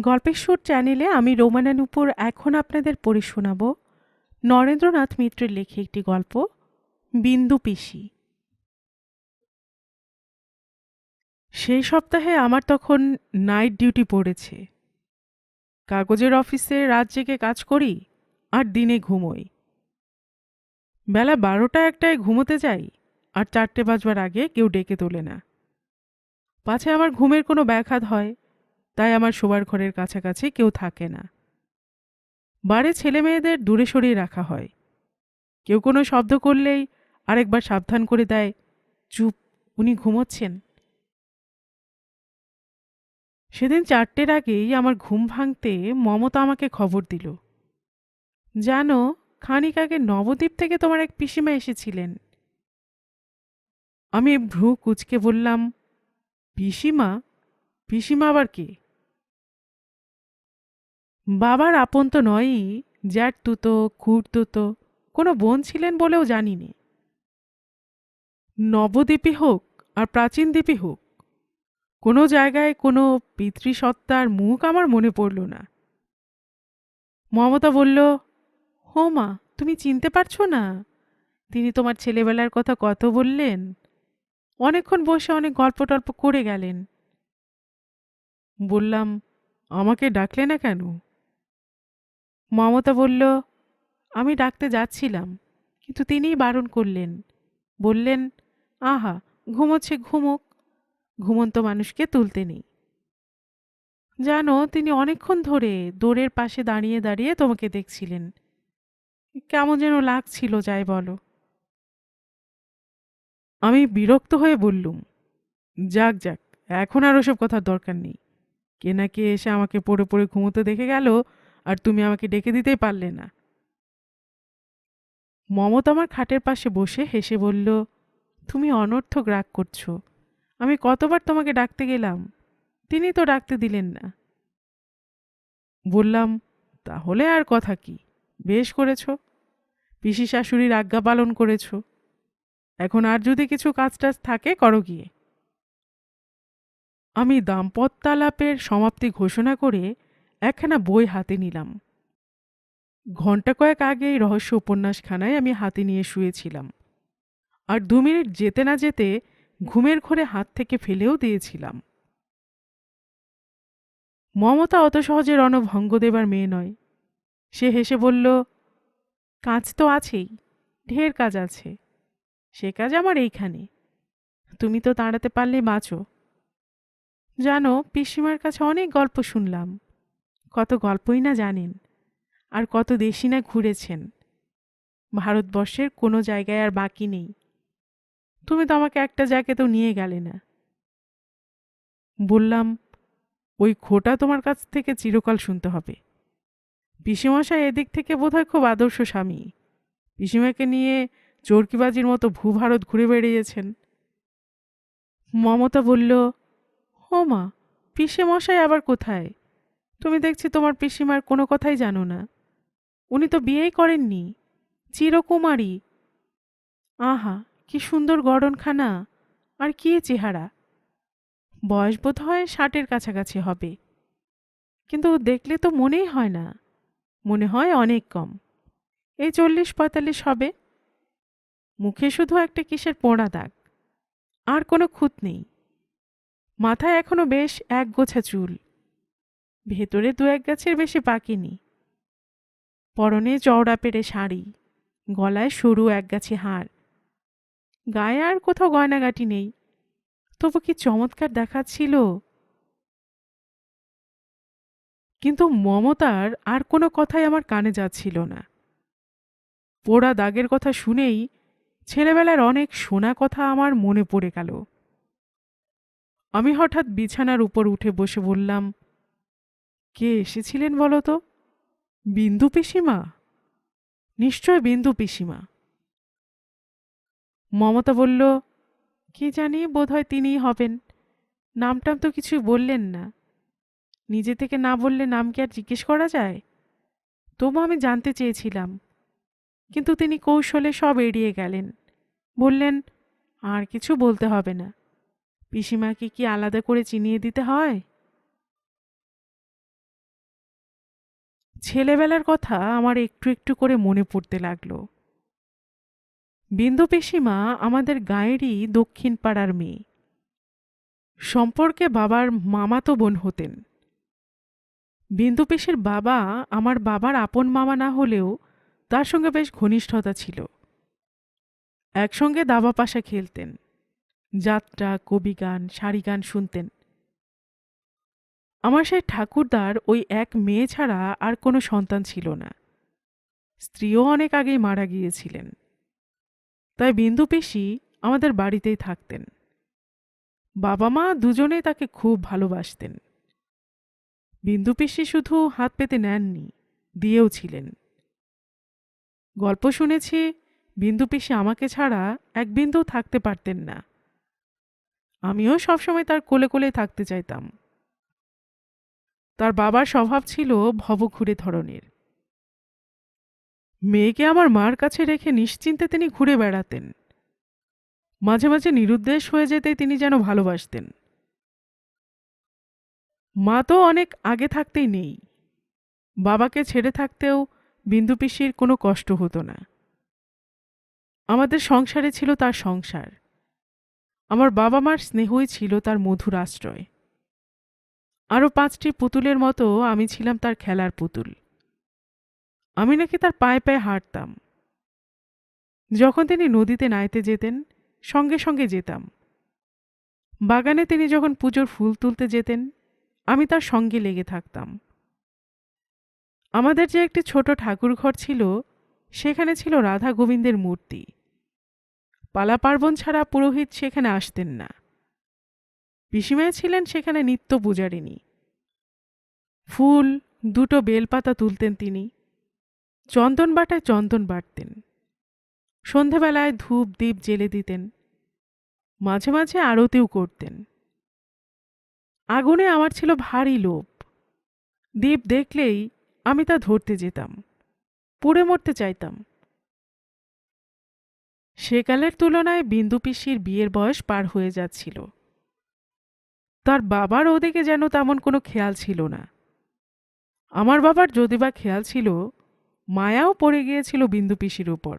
গল্পের সুর চ্যানেলে আমি রোমানা নুপুর এখন আপনাদের পড়ে শোনাব নরেন্দ্রনাথ মিত্রের লেখে একটি গল্প, বিন্দু পিসি। সেই সপ্তাহে আমার তখন নাইট ডিউটি পড়েছে। কাগজের অফিসে রাত জেগে কাজ করি আর দিনে ঘুমোই। বেলা বারোটা একটায় ঘুমোতে যাই আর চারটে বাজবার আগে কেউ ডেকে তোলে না। পাছে আমার ঘুমের কোনো ব্যাঘাত হয় তাই আমার শোবার ঘরের কাছাকাছি কেউ থাকে না। বারে ছেলে মেয়েদের দূরে সরিয়ে রাখা হয়। কেউ কোনো শব্দ করলেই আরেকবার সাবধান করে দেয়, চুপ, উনি ঘুমোচ্ছেন। সেদিন চারটের আগেই আমার ঘুম ভাঙতে মমতা আমাকে খবর দিল। জানো, খানিক আগে নবদ্বীপ থেকে তোমার এক পিসিমা এসেছিলেন। আমি ভ্রু কুচকে বললাম, পিসিমা? পিসিমা আবার কে? বাবার আপন তো নয়ই, জ্যাঠ তুতো খুঁড় তুতো, কোনো বোন ছিলেন বলেও জানি নে নবদ্বীপই হোক আর প্রাচীন দ্বীপই হোক, কোনো জায়গায় কোনো পিতৃসত্তার মুখ আমার মনে পড়ল না। মমতা বলল, হো মা, তুমি চিনতে পারছ না? তিনি তোমার ছেলেবেলার কথা কত বললেন? অনেকক্ষণ বসে অনেক গল্প টল্প করে গেলেন। বললাম, আমাকে ডাকলে না কেন? মমতা বলল, আমি ডাকতে যাচ্ছিলাম, কিন্তু তিনিই বারণ করলেন। বললেন, আহা, ঘুমোচ্ছে, ঘুমোক। ঘুমন্ত মানুষকে তুলতে নেই। জানো, তিনি অনেকক্ষণ ধরে দোরের পাশে দাঁড়িয়ে দাঁড়িয়ে তোমাকে দেখছিলেন। কেমন যেন লাগছিল, যাই বলো। আমি বিরক্ত হয়ে বললুম, যাক যাক, এখন আর ওসব কথার দরকার নেই। কে না কে এসে আমাকে পড়ে পড়ে ঘুমোতে দেখে গেল আর তুমি আমাকে ডেকে দিতেই পারলে না। মমতা আমার খাটের পাশে বসে হেসে বলল, তুমি অনর্থক রাগ করছ। আমি কতবার তোমাকে ডাকতে গেলাম, তিনি তো ডাকতে দিলেন না। বললাম, তাহলে আর কথা কি, বেশ করেছ। পিসি শাশুড়ির আজ্ঞা পালন করেছ। এখন আর যদি কিছু কাজ টাজ থাকে, করো গিয়ে। আমি দাম্পত্যালাপের সমাপ্তি ঘোষণা করে একখানা বই হাতে নিলাম। ঘণ্টা কয়েক আগে এই রহস্য উপন্যাসখানায় আমি হাতে নিয়ে শুয়েছিলাম। আর দু মিনিট যেতে না যেতে ঘুমের ঘরে হাত থেকে ফেলেও দিয়েছিলাম। মমতা অত সহজে রণভঙ্গ দেবার মেয়ে নয়। সে হেসে বলল, কাজ তো আছেই, ঢের কাজ আছে। সে কাজ আমার এইখানে। তুমি তো দাঁড়াতে পারলে বাঁচো। জানো, পিসিমার কাছে অনেক গল্প শুনলাম। কত গল্পই না জানেন আর কত দেশই না ঘুরেছেন। ভারতবর্ষের কোনো জায়গায় আর বাকি নেই। তুমি তো আমাকে একটা জায়গাতেও নিয়ে গেলে না। বললাম, ওই খোটা তোমার কাছ থেকে চিরকাল শুনতে হবে। পিসিমশাই এদিক থেকে বোধহয় খুব আদর্শ স্বামী। পিসিমাকে নিয়ে চরকিবাজির মতো ভূভারত ঘুরে বেড়িয়েছেন। মমতা বলল, ও মা পিসে মশাই আবার কোথায়? তুমি দেখছি তোমার পিসিমার কোনো কথাই জানো না। উনি তো বিয়েই করেননি। চিরকুমারী। আহা, কি সুন্দর গড়নখানা আর কি চেহারা। বয়স বোধ হয় ষাটের কাছাকাছি হবে। কিন্তু দেখলে তো মনেই হয় না। মনে হয় অনেক কম। এই চল্লিশ পঁয়তাল্লিশ হবে। মুখে শুধু একটা কিসের পোড়া দাগ। আর কোনো খুঁত নেই। মাথায় এখনও বেশ এক গোছা চুল। ভেতরে দু এক গাছের বেশি পাকেনি পরনে চওড়া পেরে শাড়ি, গলায় সরু এক গাছে হাড় গায়ে আর কোথাও গয়নাগাটি নেই। তবু কি চমৎকার দেখাচ্ছিল? কিন্তু মমতার আর কোনো কথাই আমার কানে যাচ্ছিল না। পোড়া দাগের কথা শুনেই ছেলেবেলার অনেক শোনা কথা আমার মনে পড়ে গেল। আমি হঠাৎ বিছানার উপর উঠে বসে বললাম কে এসেছিলেন বলো তো? বিন্দু পিসিমা? নিশ্চয় বিন্দু পিসিমা। মমতা বলল, কি জানি, বোধহয় তিনিই হবেন। নামটাম তো কিছুই বললেন না। নিজে থেকে না বললে নাম কি আর জিজ্ঞেস করা যায়? তবু আমি জানতে চেয়েছিলাম। কিন্তু তিনি কৌশলে সব এড়িয়ে গেলেন। বললেন, আর কিছু বলতে হবে না। পিসিমাকে কি আলাদা করে চিনিয়ে দিতে হয়? ছেলেবেলার কথা আমার একটু একটু করে মনে পড়তে লাগল। বিন্দু পিসিমা আমাদের গাঁয়েরই দক্ষিণ পাড়ার মেয়ে। সম্পর্কে বাবার মামাতো বোন হতেন। বিন্দু পিসির বাবা আমার বাবার আপন মামা না হলেও তার সঙ্গে বেশ ঘনিষ্ঠতা ছিল। একসঙ্গে দাবা পাশা খেলতেন। যাত্রা কবি গান সারি গান শুনতেন। আমার সেই ঠাকুরদার ওই এক মেয়ে ছাড়া আর কোনো সন্তান ছিল না। স্ত্রীও অনেক আগেই মারা গিয়েছিলেন। তাই বিন্দু পিসি আমাদের বাড়িতেই থাকতেন। বাবা মা দুজনেই তাকে খুব ভালোবাসতেন। বিন্দু পিসি শুধু হাত পেতে নেননি, দিয়েও ছিলেন। গল্প শুনেছি, বিন্দু পিসি আমাকে ছাড়া এক বিন্দু থাকতে পারতেন না। আমিও সবসময় তার কোলে কোলে থাকতে চাইতাম। তার বাবার স্বভাব ছিল ভবঘুরে ধরনের। মেয়েকে আমার মার কাছে রেখে নিশ্চিন্তে তিনি ঘুরে বেড়াতেন। মাঝে মাঝে নিরুদ্দেশ হয়ে যেতে তিনি যেন ভালোবাসতেন। মা তো অনেক আগে থাকতেই নেই। বাবাকে ছেড়ে থাকতেও বিন্দু পিসির কোনো কষ্ট হতো না। আমাদের সংসারে ছিল তার সংসার। আমার বাবা মার স্নেহই ছিল তার মধুর আশ্রয়। আরও পাঁচটি পুতুলের মতো আমি ছিলাম তার খেলার পুতুল। আমি নাকি তার পায়ে পায়ে হাঁটতাম। যখন তিনি নদীতে নাইতে যেতেন, সঙ্গে সঙ্গে যেতাম। বাগানে তিনি যখন পুজোর ফুল তুলতে যেতেন, আমি তার সঙ্গে লেগে থাকতাম। আমাদের যে একটি ছোট ঠাকুর ঘর ছিল, সেখানে ছিল রাধা গোবিন্দের মূর্তি। পালা পার্বণ ছাড়া পুরোহিত সেখানে আসতেন না। পিসিমায় ছিলেন সেখানে নিত্য পূজারিণী। ফুল, দুটো বেলপাতা তুলতেন তিনি। চন্দন বাটায় চন্দন বাটতেন। সন্ধেবেলায় ধূপ দ্বীপ জেলে দিতেন। মাঝে মাঝে আরতিও করতেন। আগুনে আমার ছিল ভারী লোভ। দ্বীপ দেখলেই আমি তা ধরতে যেতাম, পুড়ে মরতে চাইতাম। সেকালের তুলনায় বিন্দু পিসির বিয়ের বয়স পার হয়ে যাচ্ছিল। তার বাবার ওদিকে যেন তেমন কোনো খেয়াল ছিল না। আমার বাবার যদি বা খেয়াল ছিল, মায়াও পড়ে গিয়েছিল বিন্দু পিসির উপর।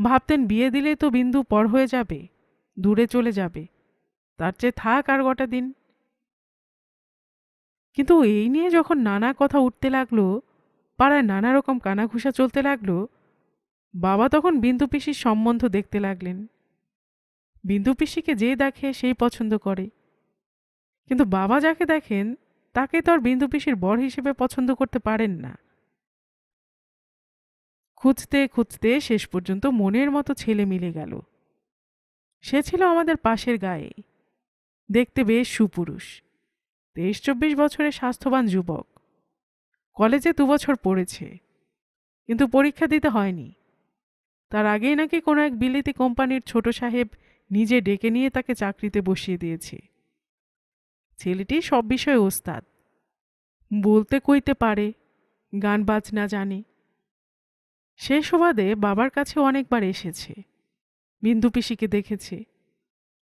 ভাবতেন বিয়ে দিলে তো বিন্দু পর হয়ে যাবে, দূরে চলে যাবে, তার চেয়ে থাক আর গোটা দিন। কিন্তু এই নিয়ে যখন নানা কথা উঠতে লাগল, পাড়ায় নানা রকম কানাঘুষা চলতে লাগল, বাবা তখন বিন্দু পিসির সম্বন্ধ দেখতে লাগলেন। বিন্দু পিসিকে যে দেখে সেই পছন্দ করে। কিন্তু বাবা যাকে দেখেন, তাকে তো আর বিন্দু পিসির বর হিসেবে পছন্দ করতে পারেন না। খুঁজতে খুঁজতে শেষ পর্যন্ত মনের মতো ছেলে মিলে গেল। সে ছিল আমাদের পাশের গায়ে। দেখতে বেশ সুপুরুষ। তেইশ চব্বিশ বছরের স্বাস্থ্যবান যুবক। কলেজে দু বছর পড়েছে। কিন্তু পরীক্ষা দিতে হয়নি। তার আগেই নাকি কোনো এক বিলিতি কোম্পানির ছোট সাহেব নিজে ডেকে নিয়ে তাকে চাকরিতে বসিয়ে দিয়েছে। ছেলেটি সব বিষয়ে ওস্তাদ। বলতে কইতে পারে, গান বাজনা জানে। সে সুবাদে বাবার কাছে অনেকবার এসেছে, বিন্দু পিসিকে দেখেছে,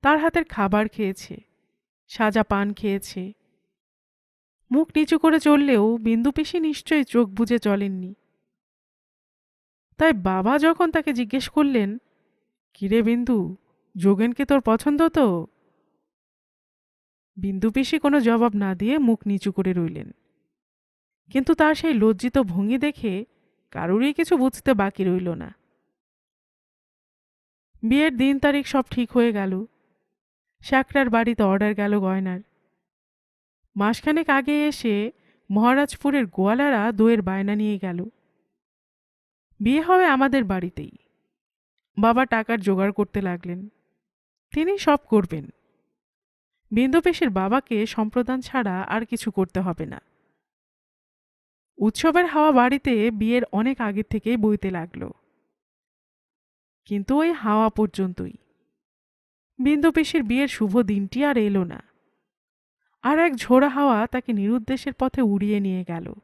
তার হাতের খাবার খেয়েছে, সাজা পান খেয়েছে। মুখ নিচু করে চললেও বিন্দু পিসি নিশ্চয়ই চোখ বুজে চলেননি। তাই বাবা যখন তাকে জিজ্ঞেস করলেন, কিরে বিন্দু, যোগেনকে তোর পছন্দ তো? বিন্দু পিসি কোনো জবাব না দিয়ে মুখ নিচু করে রইলেন। কিন্তু তার সেই লজ্জিত ভঙ্গি দেখে কারুরই কিছু বুঝতে বাকি রইল না। বিয়ের দিন তারিখ সব ঠিক হয়ে গেল। শাকরার বাড়িতে অর্ডার গেল গয়নার। মাসখানেক আগে এসে মহারাজপুরের গোয়ালারা দইয়ের বায়না নিয়ে গেল। বিয়ে হবে আমাদের বাড়িতেই। বাবা টাকার জোগাড় করতে লাগলেন। তিনি সব করবেন। বিন্দুপেশের বাবাকে সম্প্রদান ছাড়া আর কিছু করতে হবে না। উৎসবের হাওয়া বাড়িতে বিয়ের অনেক আগের থেকেই বইতে লাগল। কিন্তু ওই হাওয়া পর্যন্তই। বিন্দুপেশের বিয়ের শুভ দিনটি আর এলো না। আর এক ঝোড়া হাওয়া তাকে নিরুদ্দেশের পথে উড়িয়ে নিয়ে গেল।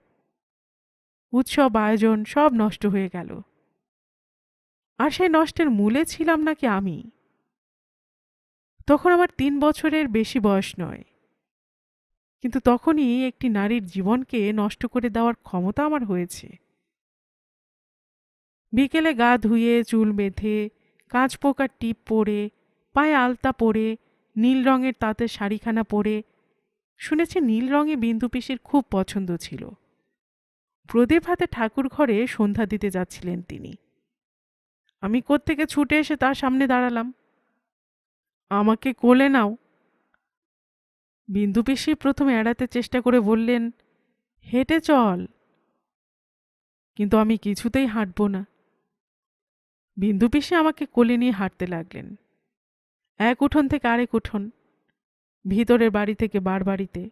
উৎসব, আয়োজন সব নষ্ট হয়ে গেল। আর সেই নষ্টের মূলে ছিলাম নাকি আমি? তখন আমার তিন বছরের বেশি বয়স নয়। কিন্তু তখনই একটি নারীর জীবনকে নষ্ট করে দেওয়ার ক্ষমতা আমার হয়েছে। বিকেলে গা ধুয়ে, চুল বেঁধে, কাঁচ পোকার টিপ পরে, পায়ে আলতা পরে, নীল রঙের তাঁতের শাড়িখানা পরে, শুনেছি নীল রঙে বিন্দু পিসির খুব পছন্দ ছিল। প্রদীপ হাতে ঠাকুর ঘরে সন্ধ্যা দিতে যাচ্ছিলেন তিনি। আমি কোত্থেকে ছুটে এসে তার সামনে দাঁড়ালাম। আমাকে কোলে নাও। বিন্দু পিসি প্রথমে এড়াতে চেষ্টা করে বললেন, হেঁটে চল। কিন্তু আমি কিছুতেই হাঁটব না। বিন্দু পিসি আমাকে কোলে নিয়ে হাঁটতে লাগলেন। এক উঠোন থেকে আরেক উঠোন, ভিতরের বাড়ি থেকে বার বাড়িতে।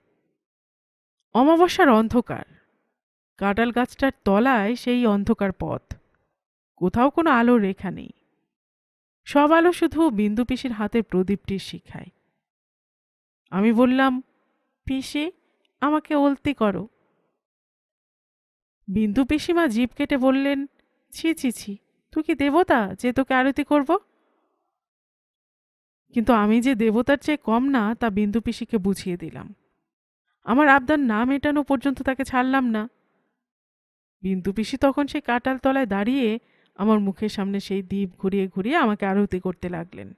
অমাবস্যার অন্ধকার। কাঁটাল গাছটার তলায় সেই অন্ধকার পথ। কোথাও কোনো আলোর রেখা নেই। সব আলো শুধু বিন্দু পিসির হাতের প্রদীপটির শিখায়। আমি বললাম, পিসি, আমাকে অলতি করো। বিন্দু পিসিমা জিভ কেটে বললেন, ছি ছি ছি, তুই কি দেবতা যে তোকে আরতি করব? কিন্তু আমি যে দেবতার চেয়ে কম না, তা বিন্দু পিসিকে বুঝিয়ে দিলাম। আমার আবদার না মেটানো পর্যন্ত তাকে ছাড়লাম না। বিন্দু পিসি তখন সেই কাটাল তলায় দাঁড়িয়ে আমার মুখের সামনে সেই দ্বীপ ঘুরিয়ে ঘুরিয়ে আমাকে আরতি করতে লাগলেন।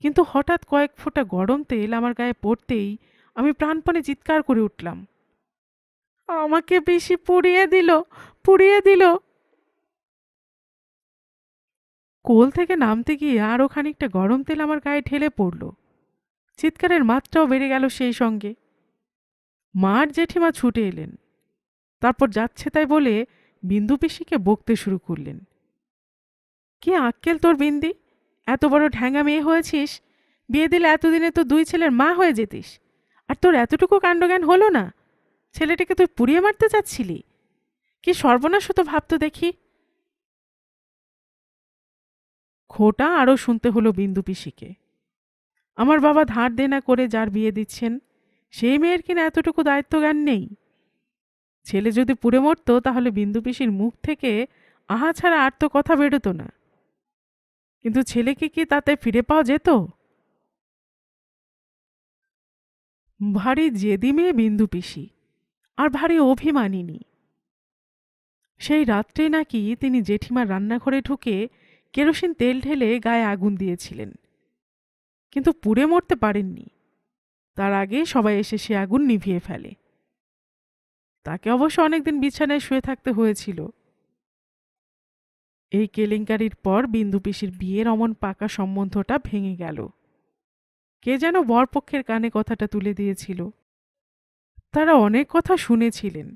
কিন্তু হঠাৎ কয়েক ফোঁটা গরম তেল আমার গায়ে পড়তেই আমি প্রাণপণে চিৎকার করে উঠলাম। আমাকে বেশি পুড়িয়ে দিল পুড়িয়ে দিল। কোল থেকে নামতে গিয়ে আরও খানিকটা গরম তেল আমার গায়ে ঢেলে পড়ল। চিৎকারের মাত্রাও বেড়ে গেল সেই সঙ্গে। মার জেঠিমা ছুটে এলেন। তারপর যাচ্ছে তাই বলে বিন্দু পিসিকে বকতে শুরু করলেন। কে আক্কেল তোর বিন্দি? এত বড় ঢ্যাঙ্গা মেয়ে হয়েছিস। বিয়ে দিলে এতদিনে তো দুই ছেলের মা হয়ে যেতিস। আর তোর এতটুকু কাণ্ডজ্ঞান হলো না? ছেলেটাকে তুই পুড়িয়ে মারতে চাচ্ছিলি? কি সর্বনাশ হতো ভাবতো দেখি? খোটা আরও শুনতে হলো বিন্দু পিসিকে। আমার বাবা ধার দেনা করে যার বিয়ে দিচ্ছেন, সেই মেয়ের কিনা এতটুকু দায়িত্ব জ্ঞান নেই। ছেলে যদি পুড়ে মরত, তাহলে বিন্দু পিসির মুখ থেকে আহা ছাড়া আর তো কথা বেরোতো না। কিন্তু ছেলেকে কি তাতে ফিরে পাওয়া যেত? ভারী জেদি মেয়ে বিন্দু পিসি, আর ভারী অভিমানিনী। সেই রাত্রে নাকি তিনি জেঠিমার রান্নাঘরে ঢুকে কেরোসিন তেল ঢেলে গায়ে আগুন দিয়েছিলেন। কিন্তু পুড়ে মরতে পারেননি। তার আগে সবাই এসে সে আগুন নিভিয়ে ফেলে। তাকে অবশ্য অনেকদিন বিছানায় শুয়ে থাকতে হয়েছিল। এই কেলেঙ্কারির পর বিন্দু পিসির বিয়ের অমন পাকা সম্বন্ধটা ভেঙে গেল। কে যেন বরপক্ষের কানে কথাটা তুলে দিয়েছিল। তারা অনেক কথা শুনেছিলেন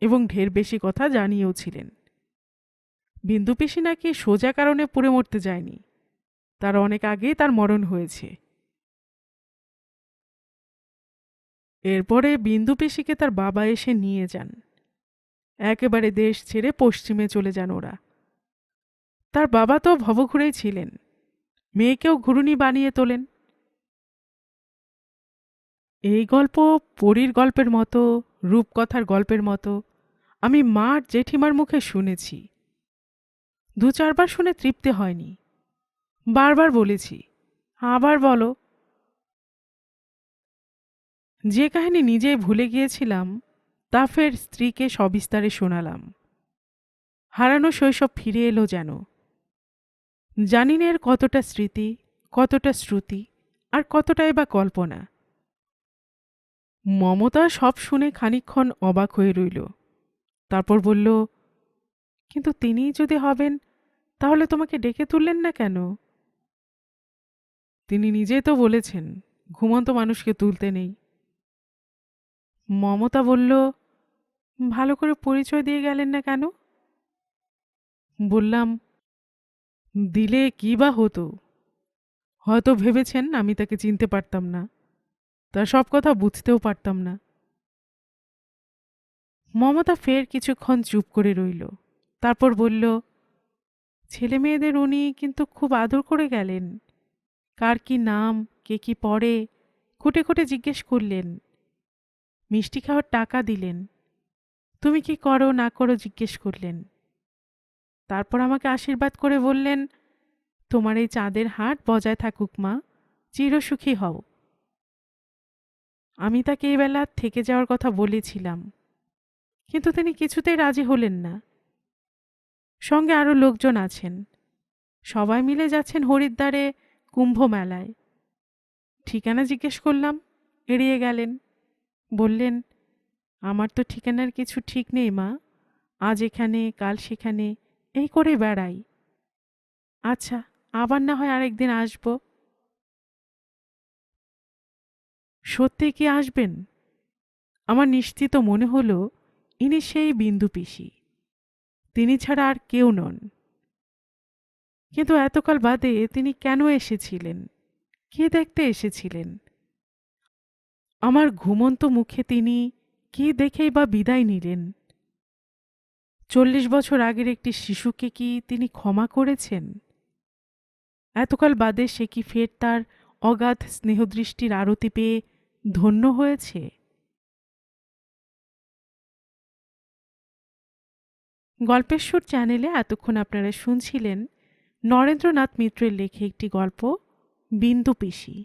এবং ঢের বেশি কথা জানিয়েও ছিলেন। বিন্দু পিসি নাকি সোজা কারণে পুড়ে মরতে যায়নি। তার অনেক আগেই তার মরণ হয়েছে। এরপরে বিন্দু পিসিকে তার বাবা এসে নিয়ে যান। একেবারে দেশ ছেড়ে পশ্চিমে চলে যান ওরা। তার বাবা তো ভবঘুরেই ছিলেন। মেয়েকেও ঘুরুনি বানিয়ে তোলেন। এই গল্প পরীর গল্পের মতো, রূপকথার গল্পের মতো, আমি মার জেঠিমার মুখে শুনেছি। দু চারবার শুনে তৃপ্তি হয়নি। বারবার বলেছি, আবার বলো যে কাহিনী নিজেই ভুলে গিয়েছিলাম, তা ফের স্ত্রীকে সবিস্তারে শোনালাম। হারানো শৈশব ফিরে এলো যেন। জানি না এর কতটা স্মৃতি, কতটা শ্রুতি, আর কতটাই বা কল্পনা। মমতা সব শুনে খানিক্ষণ অবাক হয়ে রইল। তারপর বলল, কিন্তু তিনিই যদি হবেন, তাহলে তোমাকে ডেকে তুললেন না কেন? তিনি নিজেই তো বলেছেন, ঘুমন্ত মানুষকে তুলতে নেই। মমতা বলল, ভালো করে পরিচয় দিয়ে গেলেন না কেন? বললাম, দিলে কি বা হতো? হয়তো ভেবেছেন আমি তাকে চিনতে পারতাম না। তার সব কথা বুঝতেও পারতাম না। মমতা ফের কিছুক্ষণ চুপ করে রইল। তারপর বলল ছেলে মেয়েদের উনি কিন্তু খুব আদর করে গেলেন। কার কি নাম, কে কি পড়ে, খুঁটে খুঁটে জিজ্ঞেস করলেন। মিষ্টি খাওয়ার টাকা দিলেন। তুমি কি করো, না করো জিজ্ঞেস করলেন। তারপর আমাকে আশীর্বাদ করে বললেন, তোমার এই চাঁদের হাট বজায় থাকুক মা, চিরসুখী হও। আমি তাকে এই বেলা থেকে যাওয়ার কথা বলেছিলাম, কিন্তু তিনি কিছুতেই রাজি হলেন না। সঙ্গে আরও লোকজন আছেন। সবাই মিলে যাচ্ছেন হরিদ্বারে কুম্ভ মেলায়। ঠিকানা জিজ্ঞেস করলাম, এড়িয়ে গেলেন। বললেন, আমার তো ঠিকানার কিছু ঠিক নেই, মা। আজ এখানে, কাল সেখানে, এই করে বেড়াই। আচ্ছা আবার না হয় আরেকদিন আসব। সত্যি কি আসবেন? আমার নিশ্চিত মনে হলো, ইনি সেই বিন্দু পিসি। তিনি ছাড়া আর কেউ নন। কিন্তু এতকাল বাদে তিনি কেন এসেছিলেন? কে দেখতে এসেছিলেন? আমার ঘুমন্ত মুখে তিনি কি দেখেই বা বিদায় নিলেন? চল্লিশ বছর আগের একটি শিশুকে কি তিনি ক্ষমা করেছেন? এতকাল বাদে সে কি ফের তার অগাধ স্নেহদৃষ্টির আরতি পেয়ে ধন্য হয়েছে? গল্পের সুর চ্যানেলে এতক্ষণ আপনারা শুনছিলেন নরেন্দ্রনাথ মিত্রের লেখে একটি গল্প, বিন্দু পিসি।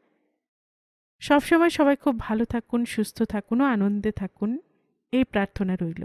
সবসময় সবাই খুব ভালো থাকুন সুস্থ থাকুন ও আনন্দে থাকুন। এই প্রার্থনা রইল।